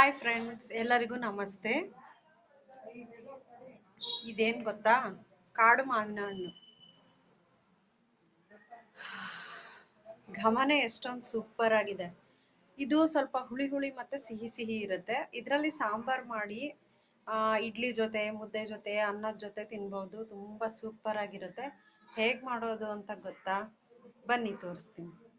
Hi friends ಎಲ್ಲರಿಗೂ ನಮಸ್ತೆ. ಇದೇನ್ ಗೊತ್ತಾ? ಕಾಡು ಮಾವಿನ ಹಣ್ಣು. ಘಮನೆ ಎಷ್ಟೊಂದು ಸೂಪರ್ ಆಗಿದೆ. ಇದು ಸ್ವಲ್ಪ ಹುಳಿ ಹುಳಿ ಮತ್ತೆ ಸಿಹಿ ಸಿಹಿ ಇರುತ್ತೆ. ಇದರಲ್ಲಿ ಸಾಂಬಾರ್ ಮಾಡಿ ಇಡ್ಲಿ ಜೊತೆ, ಮುದ್ದೆ ಜೊತೆ, ಅನ್ನದ ಜೊತೆ ತಿನ್ಬೋದು. ತುಂಬಾ ಸೂಪರ್ ಆಗಿರುತ್ತೆ. ಹೇಗ್ ಮಾಡೋದು ಅಂತ ಗೊತ್ತಾ? ಬನ್ನಿ, ತೋರಿಸ್ತೀನಿ.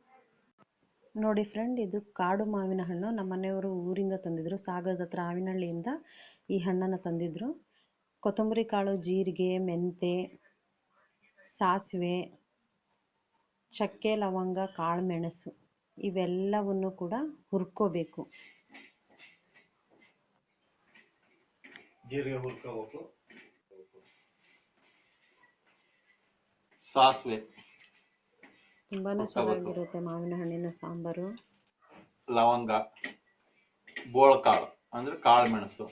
ನೋಡಿ ಫ್ರೆಂಡ್ ಇದು ಕಾಡು ಮಾವಿನ ಹಣ್ಣು. ನಮ್ಮ ಮನೆಯವರು ಊರಿಂದ ತಂದಿದ್ರು. ಸಾಗರದ ಹತ್ರ ಆವಿನಹಳ್ಳಿಯಿಂದ ಈ ಹಣ್ಣನ್ನು ತಂದಿದ್ರು. ಕೊತ್ತಂಬರಿ ಕಾಳು, ಜೀರಿಗೆ, ಮೆಂತೆ, ಸಾಸಿವೆ, ಚಕ್ಕೆ, ಲವಂಗ ಕಾಳು ಮೆಣಸು ಇವೆಲ್ಲವನ್ನು ಕೂಡ ಹುರ್ಕೋಬೇಕು. ಜೀರಿಗೆ ಹುರ್ಕೋಬೇಕು. ಸಾಸಿವೆ. ತುಂಬಾ ಹುರ್ಕೋಬೇಕು. ಚೆನ್ನಾಗಿರುತ್ತೆ ಮಾವಿನ ಹಣ್ಣಿನ ಸಾಂಬಾರು. ಲವಂಗ ಬೋಳ್ಕಾಳು ಅಂದ್ರೆ ಕಾಳು ಮೆಣಸು.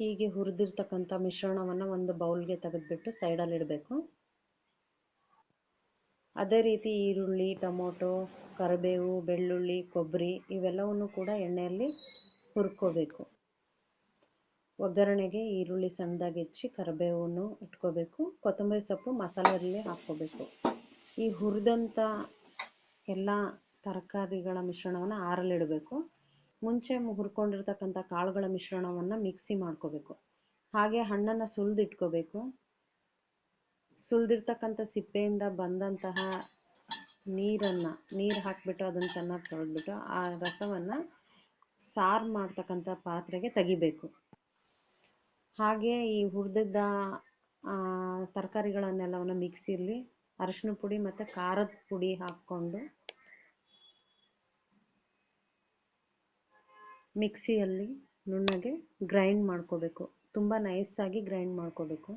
ಹೀಗೆ ಹುರಿದಿರ್ತಕ್ಕಂಥ ಮಿಶ್ರಣವನ್ನು ಒಂದು ಬೌಲ್ಗೆ ತೆಗೆದುಬಿಟ್ಟು ಸೈಡಲ್ಲಿ ಇಡಬೇಕು. ಅದೇ ರೀತಿ ಈರುಳ್ಳಿ ಟೊಮೊಟೊ ಕರಿಬೇವು ಬೆಳ್ಳುಳ್ಳಿ ಕೊಬ್ಬರಿ ಇವೆಲ್ಲವನ್ನು ಕೂಡ ಎಣ್ಣೆಯಲ್ಲಿ ಹುರ್ಕೋಬೇಕು. ಒಗ್ಗರಣೆಗೆ ಈರುಳ್ಳಿ ಸಣ್ಣದಾಗಿ ಹೆಚ್ಚಿ ಕರಿಬೇವನ್ನು ಇಟ್ಕೋಬೇಕು. ಕೊತ್ತಂಬರಿ ಸೊಪ್ಪು ಮಸಾಲೆಯಲ್ಲಿ ಹಾಕ್ಕೋಬೇಕು. ಈ ಹುರಿದಂಥ ಎಲ್ಲ ತರಕಾರಿಗಳ ಮಿಶ್ರಣವನ್ನು ಆರಲಿಡಬೇಕು ಮುಂಚೆ ಹುರ್ಕೊಂಡಿರ್ತಕ್ಕಂಥ ಕಾಳುಗಳ ಮಿಶ್ರಣವನ್ನು ಮಿಕ್ಸಿ ಮಾಡ್ಕೋಬೇಕು. ಹಾಗೆ ಹಣ್ಣನ್ನು ಸುಲಿದಿಟ್ಕೋಬೇಕು. ಸುಲಿದಿರ್ತಕ್ಕಂಥ ಸಿಪ್ಪೆಯಿಂದ ಬಂದಂತಹ ನೀರನ್ನು, ನೀರು ಹಾಕಿಬಿಟ್ಟು ಅದನ್ನು ಚೆನ್ನಾಗಿ ತೊಳೆದ್ಬಿಟ್ಟು ಆ ರಸವನ್ನು ಸಾರು ಮಾಡ್ತಕ್ಕಂಥ ಪಾತ್ರೆಗೆ ತೆಗಿಬೇಕು. ಹಾಗೆ ಈ ಹುರಿದಿದ್ದ ತರಕಾರಿಗಳನ್ನೆಲ್ಲವನ್ನು ಮಿಕ್ಸಿರಲಿ ಅರಶಿನ ಪುಡಿ ಮತ್ತು ಖಾರದ ಪುಡಿ ಹಾಕ್ಕೊಂಡು ಮಿಕ್ಸಿಯಲ್ಲಿ ನುಣ್ಣಗೆ ಗ್ರೈಂಡ್ ಮಾಡ್ಕೋಬೇಕು. ತುಂಬ ನೈಸಾಗಿ ಗ್ರೈಂಡ್ ಮಾಡ್ಕೋಬೇಕು.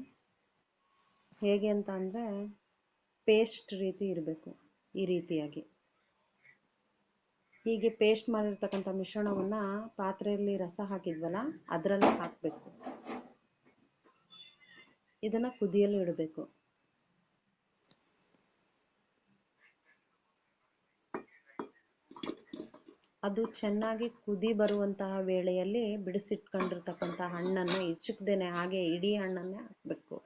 ಹೇಗೆ ಅಂತ ಅಂದರೆ ಪೇಸ್ಟ್ ರೀತಿ ಇರಬೇಕು ಈ ರೀತಿಯಾಗಿ. ಹೀಗೆ ಪೇಸ್ಟ್ ಮಾಡಿರ್ತಕ್ಕಂಥ ಮಿಶ್ರಣವನ್ನು ಪಾತ್ರೆಯಲ್ಲಿ ರಸ ಹಾಕಿದ್ವಲ್ಲ, ಅದರಲ್ಲಿ ಹಾಕಬೇಕು. ಇದನ್ನು ಕುದಿಯಲು ಇಡಬೇಕು. ಅದು ಚೆನ್ನಾಗಿ ಕುದಿ ಬರುವಂತಹ ವೇಳೆಯಲ್ಲಿ ಬಿಡಿಸಿಟ್ಕೊಂಡಿರ್ತಕ್ಕಂಥ ಹಣ್ಣನ್ನು ಹೆಚ್ಚುಕ್ದೇನೆ ಹಾಗೆ ಇಡೀ ಹಣ್ಣನ್ನು ಹಾಕಬೇಕು.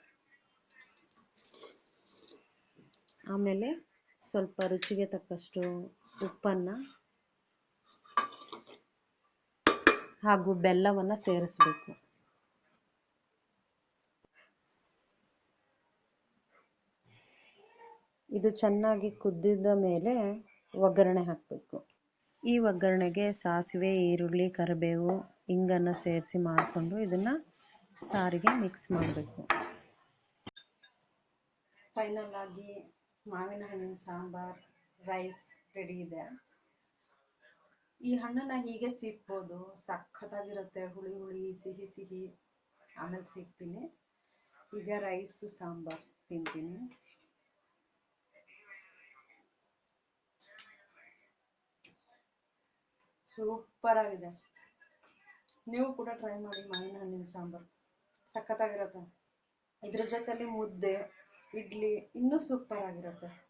ಆಮೇಲೆ ಸ್ವಲ್ಪ ರುಚಿಗೆ ತಕ್ಕಷ್ಟು ಉಪ್ಪನ್ನು ಹಾಗೂ ಬೆಲ್ಲವನ್ನು ಸೇರಿಸ್ಬೇಕು. ಇದು ಚೆನ್ನಾಗಿ ಕುದ್ದಿದ ಮೇಲೆ ಒಗ್ಗರಣೆ ಹಾಕಬೇಕು. ಈ ಒಗ್ಗರಣೆಗೆ ಸಾಸಿವೆ, ಈರುಳ್ಳಿ, ಕರಿಬೇವು ಹಿಂಗನ್ನು ಸೇರಿಸಿ ಮಾಡಿಕೊಂಡು ಇದನ್ನು ಸಾರಿಗೆ ಮಿಕ್ಸ್ ಮಾಡಬೇಕು. ಫೈನಲ್ ಆಗಿ ಮಾವಿನ ಹಣ್ಣಿನ ಸಾಂಬಾರ್ ರೈಸ್ ರೆಡಿ ಇದೆ. ಈ ಹಣ್ಣನ್ನು ಹೀಗೆ ಸಿಕ್ಬೋದು. ಸಖತ್ತಾಗಿರುತ್ತೆ. ಹುಳಿ ಹುಳಿ, ಸಿಹಿ ಸಿಹಿ. ಆಮೇಲೆ ಸಿಗ್ತೀನಿ ಈಗ ರೈಸು ಸಾಂಬಾರ್ ತಿಂತೀನಿ. ಸೂಪರ್ ಆಗಿದೆ. ನೀವು ಕೂಡ ಟ್ರೈ ಮಾಡಿ, ಮಾವಿನ ಹಣ್ಣಿನ ಸಾಂಬಾರು. ಸಖತ್ತಾಗಿರುತ್ತೆ. ಇದ್ರ ಜೊತೆಲಿ ಮುದ್ದೆ, ಇಡ್ಲಿ ಇನ್ನೂ ಸೂಪರ್ ಆಗಿರುತ್ತೆ.